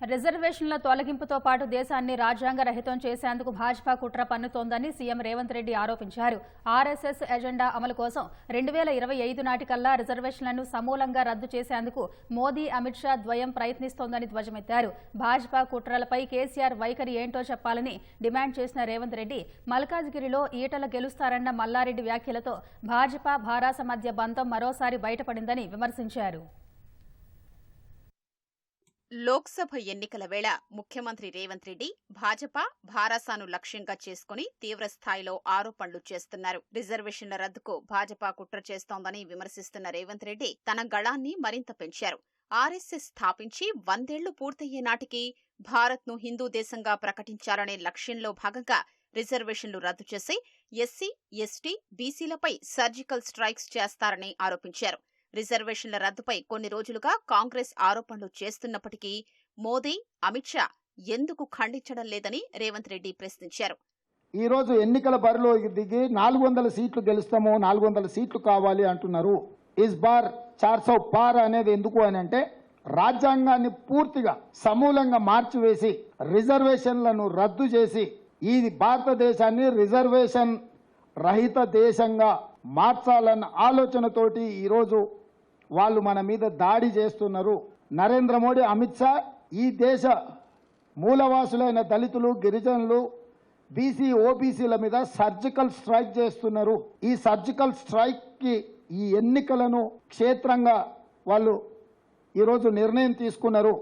రిజర్వేషన్ల తొలగింపుతో పాటు దేశాన్ని రాజ్యాంగ రహితం చేసేందుకు భాజపా కుట్ర పన్నుతోందని సీఎం రేవంత్ రెడ్డి ఆరోపించారు. ఆర్ఎస్ఎస్ ఎజెండా అమలు కోసం రెండు వేల ఇరవై ఐదు నాటికల్లా రిజర్వేషన్లను సమూలంగా రద్దు చేసేందుకు మోదీ అమిత్ షా ద్వయం ప్రయత్నిస్తోందని ధ్వజమెత్తారు. భాజపా కుట్రలపై కేసీఆర్ వైఖరి ఏంటో చెప్పాలని డిమాండ్ చేసిన రేవంత్ రెడ్డి మల్కాజ్గిరిలో ఈటల గెలుస్తారన్న మల్లారెడ్డి వ్యాఖ్యలతో భాజపా భారాస మధ్య బంధం మరోసారి బయటపడిందని విమర్శించారు. లోక్సభ ఎన్నికల వేళ ముఖ్యమంత్రి రేవంత్ రెడ్డి భాజపా భారాసాను లక్ష్యంగా చేసుకుని తీవ్రస్థాయిలో ఆరోపణలు చేస్తున్నారు. రిజర్వేషన్ల రద్దుకు భాజపా కుట్ర చేస్తోందని విమర్శిస్తున్న రేవంత్ రెడ్డి తన గళాన్ని మరింత పెంచారు. ఆర్ఎస్ఎస్ స్థాపించి వందేళ్ళు పూర్తయ్యే నాటికి భారత్ను హిందూ దేశంగా ప్రకటించాలనే లక్ష్యంలో భాగంగా రిజర్వేషన్లు రద్దు చేసి ఎస్సీ ఎస్టీ బీసీలపై సర్జికల్ స్ట్రైక్స్ చేస్తారని ఆరోపించారు. రిజర్వేషన్ల రద్దుపై కొన్ని రోజులుగా కాంగ్రెస్ ఆరోపణలు చేస్తున్నప్పటికీ మోదీ అమిత్ షా ఎందుకు ఖండించడం లేదని రేవంత్ రెడ్డి ప్రశ్నించారు. ఈ రోజు ఎన్నికల బరిలో దిగి నాలుగు వందల సీట్లు గెలుస్తాము నాలుగు వందల సీట్లు కావాలి అంటున్నారు. ఇస్ బార్ చార్సౌ పార్ అనేది ఎందుకు అని అంటే రాజ్యాంగాన్ని పూర్తిగా సమూలంగా మార్చివేసి రిజర్వేషన్లను రద్దు చేసి ఈ భారతదేశాన్ని రిజర్వేషన్ రహిత దేశంగా మార్చాలన్న ఆలోచనతోటి ఈరోజు వాళ్ళు మన మీద దాడి చేస్తున్నారు. నరేంద్ర మోడీ అమిత్ షా ఈ దేశ మూలవాసులైన దళితులు గిరిజనులు బీసీ ఓబీసీల మీద సర్జికల్ స్ట్రైక్ చేస్తున్నారు. ఈ సర్జికల్ స్ట్రైక్కి ఈ ఎన్నికలను క్షేత్రంగా వాళ్ళు ఈరోజు నిర్ణయం తీసుకున్నారు.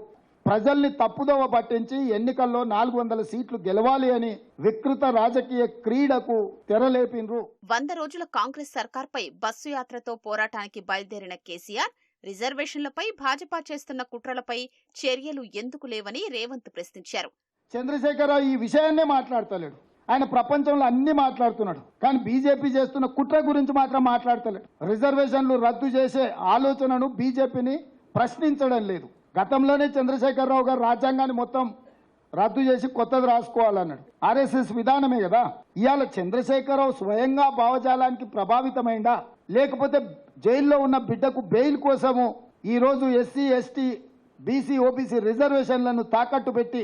ప్రజల్ని తప్పుదోవ పట్టించి ఎన్నికల్లో నాలుగు వందల సీట్లు గెలవాలి అని వికృత రాజకీయ క్రీడకు తెరలేపినరు. వంద రోజుల కాంగ్రెస్ సర్కార్పై బస్సు యాత్రతో పోరాటానికి బయలుదేరిన కేసీఆర్ రిజర్వేషన్లపై భాజపా చేస్తున్న కుట్రలపై చర్యలు ఎందుకు లేవని రేవంత్ ప్రశ్నించారు. చంద్రశేఖరరావు ఈ విషయాన్నే మాట్లాడతలేడు. ఆయన ప్రపంచంలో అన్ని మాట్లాడుతున్నాడు. కానీ బీజేపీ చేస్తున్న కుట్ర గురించి మాత్రం మాట్లాడతలేడు. రిజర్వేషన్లు రద్దు చేసే ఆలోచనను బీజేపీని ప్రశ్నించడం లేదు. గతంలోనే చంద్రశేఖరరావు గారు రాజ్యాంగాన్ని మొత్తం రద్దు చేసి కొత్తది రాసుకోవాలన్నాడు. ఆర్ఎస్ఎస్ విధానమే కదా? ఇవాళ చంద్రశేఖరరావు స్వయంగా భావజాలానికి ప్రభావితమైందా? లేకపోతే జైల్లో ఉన్న బిడ్డకు బెయిల్ కోసము ఈరోజు ఎస్సీ ఎస్టీ బీసీ ఓబీసీ రిజర్వేషన్లను తాకట్టు పెట్టి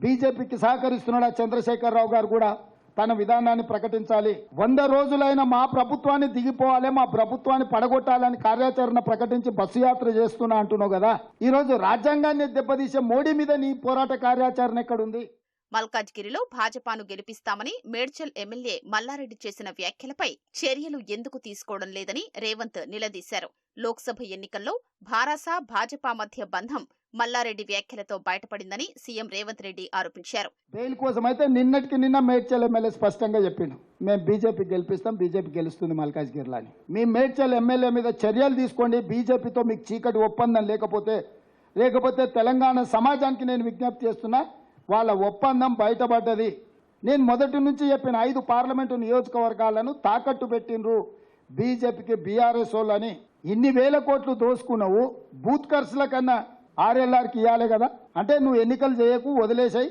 బీజేపీకి సహకరిస్తున్నాడా చంద్రశేఖరరావు గారు కూడా? తన విధానాన్ని ప్రకటించాలి. వంద రోజులైన మా ప్రభుత్వాన్ని దిగిపోవాలి మా ప్రభుత్వాన్ని పడగొట్టాలని కార్యాచరణ ప్రకటించి బస్సు యాత్ర చేస్తున్నా అంటున్నావు కదా. ఈ రోజు రాజ్యాంగాన్ని దెబ్బతీసే మోడీ మీద నీ పోరాట కార్యాచరణ ఎక్కడుంది? మల్కాజ్గిరిలో భాజపాను గెలిపిస్తామని మేడ్చల్ ఎమ్మెల్యే మల్లారెడ్డి చేసిన వ్యాఖ్యలపై చర్యలు ఎందుకు తీసుకోవడం లేదని రేవంత్ నిలదీశారు. లోక్సభ ఎన్నికల్లో భారాస భాజపా మధ్య బంధం మల్లారెడ్డి వ్యాఖ్యలతో బయటపడిందని సీఎం రేవంత్ రెడ్డి ఆరోపించారు. బెయిల్ కోసం అయితే నిన్నటికి నిన్న మేడ్చల్ ఎమ్మెల్యే స్పష్టంగా చెప్పిండు. మేము బీజేపీ గెలిపిస్తాం బీజేపీ గెలుస్తుంది మల్కాజ్గిరిలో మీ మేడ్చల్ ఎమ్మెల్యే మీద చర్యలు తీసుకోండి బీజేపీతో మీకు చీకటి ఒప్పందం లేకపోతే లేకపోతే తెలంగాణ సమాజానికి నేను విజ్ఞప్తి చేస్తున్నా వాళ్ళ ఒప్పందం బయటపడ్డది. నేను మొదటి నుంచి చెప్పిన ఐదు పార్లమెంటు నియోజకవర్గాలను తాకట్టు పెట్టినరు బీజేపీకి బీఆర్ఎస్ వాళ్ళని. ఇన్ని వేల కోట్లు దోసుకున్నావు బూత్ ఖర్చుల కన్నా ఆర్ఎల్ఆర్కి ఇవ్వాలి కదా. అంటే నువ్వు ఎన్నికలు చేయకు వదిలేసాయి.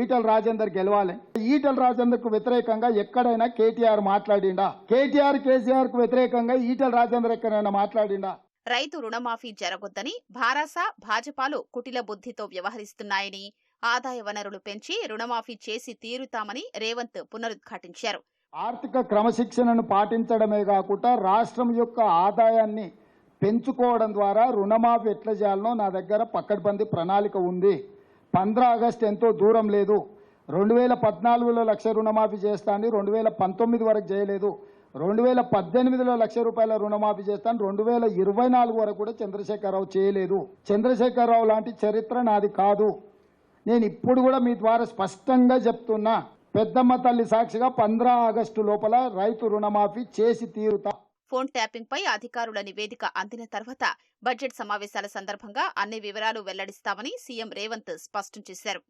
ఈటల రాజేందర్ గెలవాలి. ఈటల రాజేందర్కు వ్యతిరేకంగా ఎక్కడైనా కేటీఆర్ మాట్లాడిండా? కేటీఆర్ కేసీఆర్కు వ్యతిరేకంగా ఈటల రాజేందర్ ఎక్కడైనా మాట్లాడిండా? రైతు రుణమాఫీ జరగొద్దని భారాస భాజపాలు కుటిల బుద్ధితో వ్యవహరిస్తున్నాయని ఆదాయ వనరులు పెంచి రుణమాఫీ చేసి తీరుతామని రేవంత్ పునరుద్ఘాటించారు. ఆర్థిక క్రమశిక్షణను పాటించడమే కాకుండా రాష్ట్రం యొక్క ఆదాయాన్ని పెంచుకోవడం ద్వారా రుణమాఫీ ఎట్లా చేయాలనో నా దగ్గర పక్కడబంది ప్రణాళిక ఉంది. పంద్రా ఆగస్టు ఎంతో దూరం లేదు. రెండు వేల పద్నాలుగులో లక్ష రుణమాఫీ చేస్తాను రెండు వేల పంతొమ్మిది వరకు చేయలేదు. రెండు వేల పద్దెనిమిదిలో లక్ష రూపాయల రుణమాఫీ చేస్తాను రెండు వేల ఇరవై నాలుగు వరకు కూడా చంద్రశేఖరరావు చేయలేదు. చంద్రశేఖరరావు లాంటి చరిత్ర నాది కాదు. నేను ఇప్పుడు కూడా మీ ద్వారా స్పష్టంగా చెప్తున్నా పెద్దమ్మ తల్లి సాక్షిగా పంద్రా ఆగస్టు లోపల రైతు రుణమాఫీ చేసి తీరుతా. ఫోన్ ట్యాపింగ్ పై అధికారుల నివేదిక అందిన తర్వాత బడ్జెట్ సమావేశాల సందర్భంగా అన్ని వివరాలు వెల్లడిస్తామని సీఎం రేవంత్ స్పష్టం చేశారు.